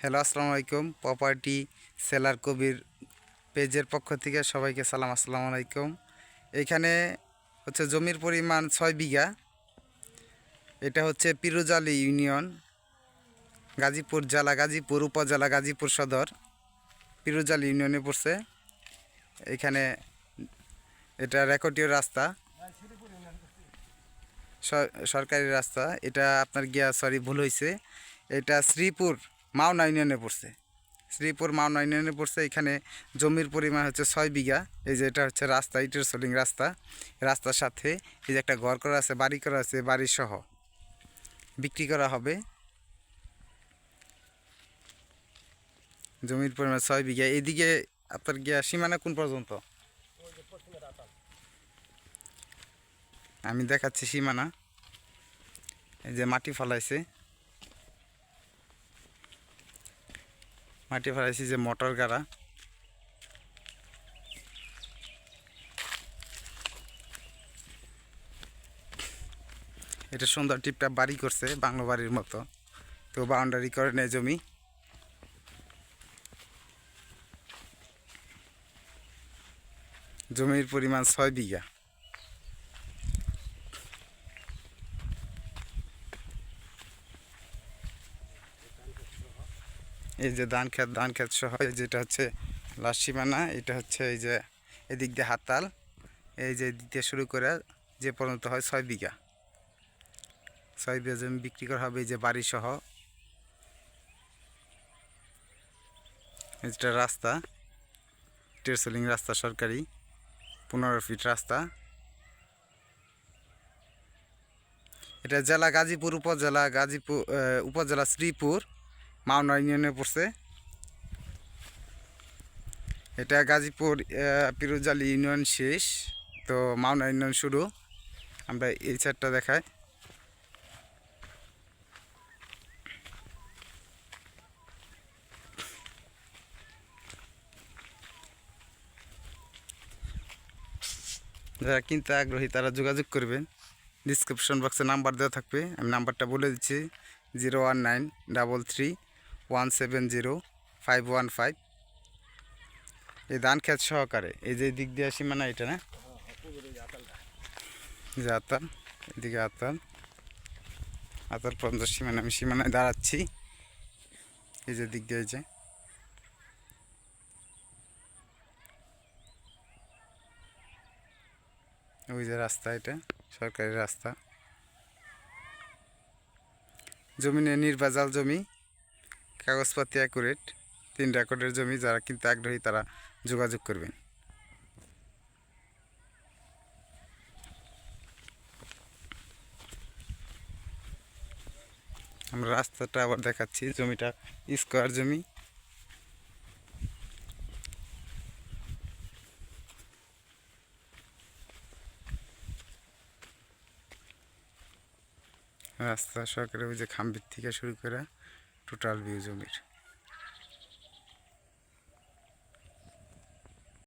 Hello, আসসালামু আলাইকুম। Property seller কবির পেজের পক্ষ থেকে সবাইকে সালাম, আসসালামু আলাইকুম। এখানে হচ্ছে জমির পরিমাণ ছয় বিঘা। এটা হচ্ছে পিরুজালি ইউনিয়ন, গাজীপুর জেলা, গাজীপুর উপজেলা, গাজীপুর সদর। পিরুজালি ইউনিয়নে পড়ছে। এখানে এটা রেকর্ডীয় রাস্তা। সরকারি রাস্তা। এটা আপনার গিয়া, সরি, ভুল হয়েছে এটা শ্রীপুর মাওনা ইউনিয়নে পড়ছে। শ্রীপুর মাওনা ইউনিয়নে পড়ছে, এখানে জমির পরিমাণ হচ্ছে ছয় বিঘা। এই যে এটা হচ্ছে রাস্তা, ইটের সোলিং রাস্তা। রাস্তার সাথে এই যে একটা ঘর করা আছে, বাড়ি করা আছে বাড়ি সহ বিক্রি করা হবে। জমির পরিমাণ ছয় বিঘা। এদিকে আপনার গিয়া সীমানা কোন পর্যন্ত? আমি দেখাচ্ছি সীমানা। এই যে মাটি ফলাইছে। মাটি ফলাইছি যে মোটর গাড়া। এটা সুন্দর টিপটা বাড়ি করছে বাংলো বাড়ির মতো। তো বাউন্ডারি করে নেয় জমি। জমির পরিমাণ ছয় বিঘা। এই যে ধান ক্ষেত ধান ক্ষেত সহ যেটা হচ্ছে লাস্ট সীমানা এটা হচ্ছে এই যে এদিক দিয়ে হাতাল এই যে দিয়ে শুরু করে যে পর্যন্ত হয় ছয় বিঘা। ছয় বিঘা জমি বিক্রি করা হবে এই যে বাড়ি সহ। এটা রাস্তা টেরসেলিং রাস্তা সরকারি, পনেরো ফিট রাস্তা। এটা জেলা গাজীপুর উপজেলা গাজীপুর উপজেলা শ্রীপুর। মাওনা ইউনিয়নে পড়ছে। এটা গাজীপুর পিরোজালি ইউনিয়ন শেষ। তো মাওনা ইউনিয়ন শুরু। আমরা এই সাইডটা দেখাই। যারা কিনতে আগ্রহী তারা যোগাযোগ করবেন। ডিসক্রিপশন বক্সে নাম্বার দেওয়া থাকবে। আমি নাম্বারটা বলে দিচ্ছি, zero one nine double three one seven zero, five one five. এই ধান খেত সহকারে, এই যে দিক দিয়ে সীমানা এটা, না? যে আতাল, এদিকে আতাল। আতাল পর্যন্ত সীমানা, আমি সীমানায় দাঁড়াচ্ছি। এই যে দিক দিয়ে যে। ওই যে রাস্তা এটা, সরকারি রাস্তা। জমিনে নির্বাজাল জমি। কাগজপাতি অ্যাকুরেট তিন রেকর্ডের জমি, যারা কিনতে আগ্রহী তারা যোগাযোগ করবেন। আমরা রাস্তাটা আবার দেখাচ্ছি, জমিটা স্কোয়ার জমি। রাস্তা সরকারি ওই যে খাম্বির থেকে শুরু করে টোটাল ভিউ জমির।